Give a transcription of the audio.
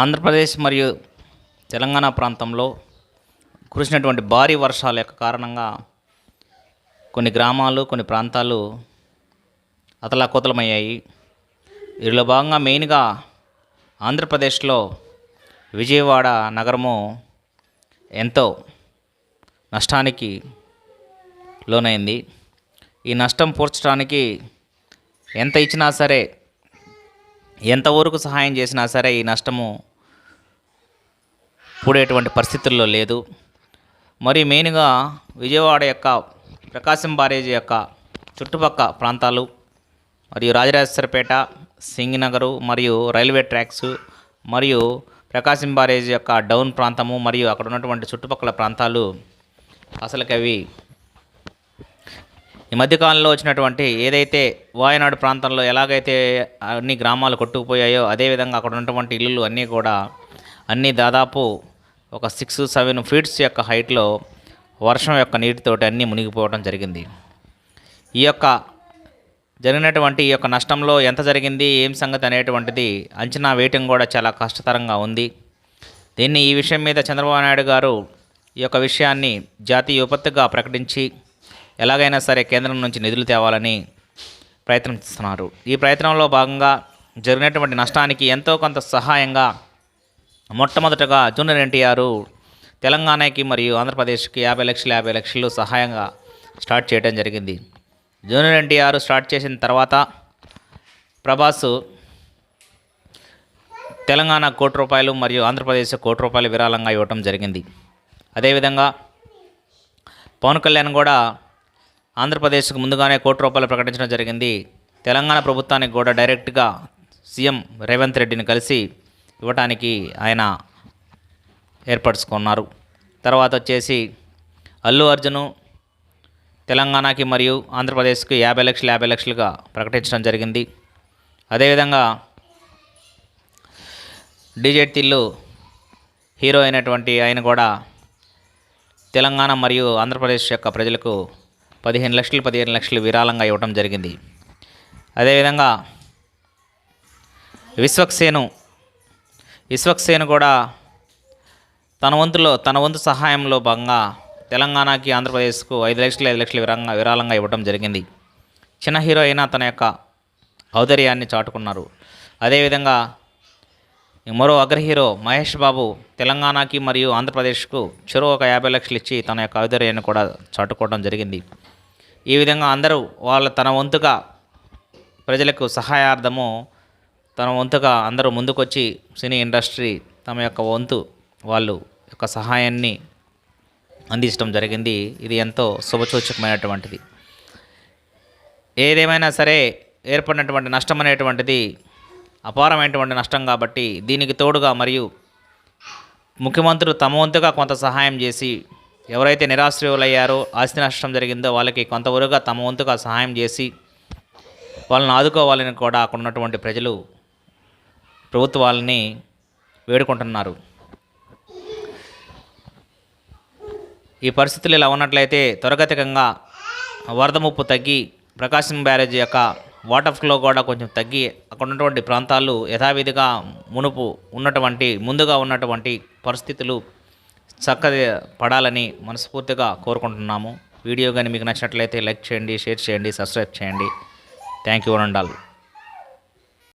ఆంధ్రప్రదేశ్ మరియు తెలంగాణ ప్రాంతంలో కురిసినటువంటి భారీ వర్షాల యొక్క కారణంగా కొన్ని గ్రామాలు కొన్ని ప్రాంతాలు అతలాకుతలమయ్యాయి. వీరిలో భాగంగా మెయిన్గా ఆంధ్రప్రదేశ్లో విజయవాడ నగరము ఎంతో నష్టానికి లోనైంది. ఈ నష్టం పూడ్చడానికి ఎంత ఇచ్చినా సరే ఎంతవరకు సహాయం చేసినా సరే ఈ నష్టము పూడేటువంటి పరిస్థితుల్లో లేదు. మరి మెయిన్గా విజయవాడ యొక్క ప్రకాశం బారేజీ యొక్క చుట్టుపక్క ప్రాంతాలు మరియు రాజరాజేశ్వరపేట సింగినగరు మరియు రైల్వే ట్రాక్స్ మరియు ప్రకాశం బ్యారేజీ యొక్క డౌన్ ప్రాంతము మరియు అక్కడ ఉన్నటువంటి చుట్టుపక్కల ప్రాంతాలు అసలుకి అవి ఈ మధ్యకాలంలో వచ్చినటువంటి ఏదైతే వాయనాడు ప్రాంతంలో ఎలాగైతే అన్ని గ్రామాలు కొట్టుకుపోయాయో అదేవిధంగా అక్కడ ఉన్నటువంటి ఇల్లులు అన్నీ కూడా అన్నీ దాదాపు ఒక సిక్స్ సెవెన్ ఫీట్స్ యొక్క హైట్లో వర్షం యొక్క నీటితోటి అన్నీ మునిగిపోవడం జరిగింది. ఈ యొక్క జరిగినటువంటి ఈ యొక్క నష్టంలో ఎంత జరిగింది ఏం సంగతి అనేటువంటిది అంచనా వేయటం కూడా చాలా కష్టతరంగా ఉంది. దీన్ని ఈ విషయం మీద చంద్రబాబు నాయుడు గారు ఈ యొక్క విషయాన్ని జాతీయ విపత్తుగా ప్రకటించి ఎలాగైనా సరే కేంద్రం నుంచి నిధులు తేవాలని ప్రయత్నిస్తున్నారు. ఈ ప్రయత్నంలో భాగంగా జరిగినటువంటి నష్టానికి ఎంతో కొంత సహాయంగా మొట్టమొదటగా జూనియర్ ఎన్టీఆర్ తెలంగాణకి మరియు ఆంధ్రప్రదేశ్కి యాభై లక్షలు యాభై లక్షలు సహాయంగా స్టార్ట్ చేయడం జరిగింది. జూనియర్ ఎన్టీఆర్ స్టార్ట్ చేసిన తర్వాత ప్రభాస్ తెలంగాణ కోటి రూపాయలు మరియు ఆంధ్రప్రదేశ్ కోటి రూపాయలు విరాళంగా ఇవ్వటం జరిగింది. అదేవిధంగా పవన్ కళ్యాణ్ కూడా ఆంధ్రప్రదేశ్కు ముందుగానే కోటి రూపాయలు ప్రకటించడం జరిగింది. తెలంగాణ ప్రభుత్వానికి కూడా డైరెక్ట్గా సీఎం రేవంత్ రెడ్డిని కలిసి ఇవ్వటానికి ఆయన ఏర్పరచుకున్నారు. తర్వాత వచ్చేసి అల్లు అర్జును తెలంగాణకి మరియు ఆంధ్రప్రదేశ్కి యాభై లక్షలు యాభై లక్షలుగా ప్రకటించడం జరిగింది. అదేవిధంగా డీజే తిల్లు హీరో అయినటువంటి ఆయన కూడా తెలంగాణ మరియు ఆంధ్రప్రదేశ్ యొక్క ప్రజలకు పదిహేను లక్షలు పదిహేను లక్షలు విరాళంగా ఇవ్వడం జరిగింది. అదేవిధంగా విశ్వక్సేను విశ్వక్సేను కూడా తన వంతులో తన వంతు సహాయంలో భాగంగా తెలంగాణకి ఆంధ్రప్రదేశ్కు ఐదు లక్షలు ఐదు లక్షలు విరాళంగా విరాళంగా ఇవ్వడం జరిగింది. చిన్న హీరో అయినా తన యొక్క ఔదర్యాన్ని చాటుకున్నారు. అదేవిధంగా మరో అగ్ర హీరో మహేష్ బాబు తెలంగాణకి మరియు ఆంధ్రప్రదేశ్కు చెరువు ఒక యాభై లక్షలు ఇచ్చి తన యొక్క ఔదర్యాన్ని కూడా చాటుకోవడం జరిగింది. ఈ విధంగా అందరూ వాళ్ళ తన వంతుగా ప్రజలకు సహాయార్థము తన వంతుగా అందరూ ముందుకొచ్చి సినీ ఇండస్ట్రీ తమ యొక్క వంతు వాళ్ళు యొక్క సహాయాన్ని అందించడం జరిగింది. ఇది ఎంతో శుభసూచకమైనటువంటిది. ఏదేమైనా సరే ఏర్పడినటువంటి నష్టం అనేటువంటిది అపారమైనటువంటి నష్టం కాబట్టి దీనికి తోడుగా మరియు ముఖ్యమంత్రులు తమ వంతుగా కొంత సహాయం చేసి ఎవరైతే నిరాశ్రయులయ్యారో ఆస్తి నష్టం జరిగిందో వాళ్ళకి కొంతవరకు తమ వంతుగా సహాయం చేసి వాళ్ళని ఆదుకోవాలని కూడా అక్కడ ఉన్నటువంటి ప్రజలు ప్రభుత్వాలని వేడుకుంటున్నారు. ఈ పరిస్థితులు ఇలా ఉన్నట్లయితే త్వరగతికంగా వరద ముప్పు తగ్గి ప్రకాశం బ్యారేజ్ యొక్క వాటర్ ఫ్లో కూడా కొంచెం తగ్గి అక్కడ ఉన్నటువంటి ప్రాంతాలు యథావిధిగా మునుపు ఉన్నటువంటి ముందుగా ఉన్నటువంటి పరిస్థితులు చక్కగా పడాలని మనస్ఫూర్తిగా కోరుకుంటున్నాము. వీడియో కానీ మీకు నచ్చినట్లయితే లైక్ చేయండి షేర్ చేయండి సబ్స్క్రైబ్ చేయండి. Thank you and all